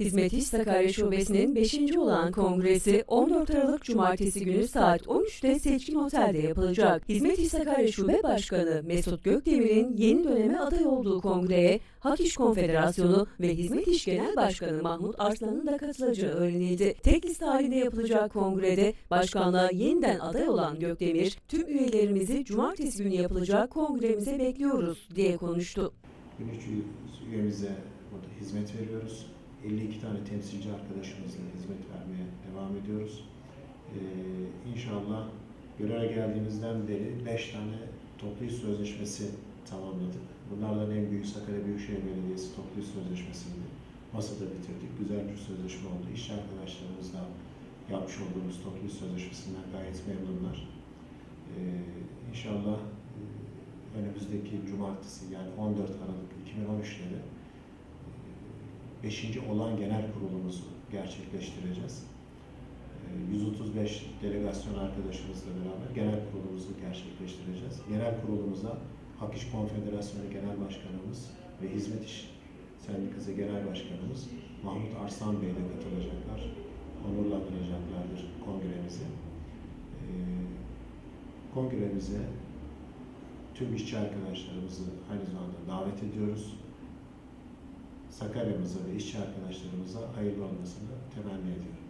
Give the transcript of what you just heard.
Hizmet İş Sakarya Şubesi'nin 5. olan kongresi 14 Aralık Cumartesi günü saat 13'te Seçkin Otel'de yapılacak. Hizmet İş Sakarya Şube Başkanı Mesut Gökdemir'in yeni döneme aday olduğu kongreye Hak İş Konfederasyonu ve Hizmet İş Genel Başkanı Mahmut Arslan'ın da katılacağı öğrenildi. Tek liste halinde yapılacak kongrede başkanlığa yeniden aday olan Gökdemir, tüm üyelerimizi Cumartesi günü yapılacak kongremize bekliyoruz diye konuştu. 1300 üyemize burada hizmet veriyoruz. 52 tane temsilci arkadaşımızla hizmet vermeye devam ediyoruz. Ee, inşallah göreve geldiğimizden beri 5 tane toplu iş sözleşmesi tamamladık. Bunlardan en büyük Sakarya Büyükşehir Belediyesi toplu iş sözleşmesiydi. Masada bitirdik. Güzel bir sözleşme oldu. İşçi arkadaşlarımızla yapmış olduğumuz toplu iş sözleşmesinden gayet memnunlar. Ee, inşallah e, önümüzdeki cumartesi yani 14 Aralık 2013'leri 5. olan genel kurulumuzu gerçekleştireceğiz. Ee, 135 delegasyon arkadaşımızla beraber genel kurulumuzu gerçekleştireceğiz. Genel kurulumuza Hak İş Konfederasyonu Genel Başkanımız ve Hizmet İş Sendikası Genel Başkanımız Mahmut Arslan Bey de katılacaklar. Onurlandıracaklardır kongremizi. Ee, kongremize tüm işçi arkadaşlarımızı aynı zamanda davet ediyoruz. Sakarya'mıza ve işçi arkadaşlarımıza hayırlı olmasını temenni ediyorum.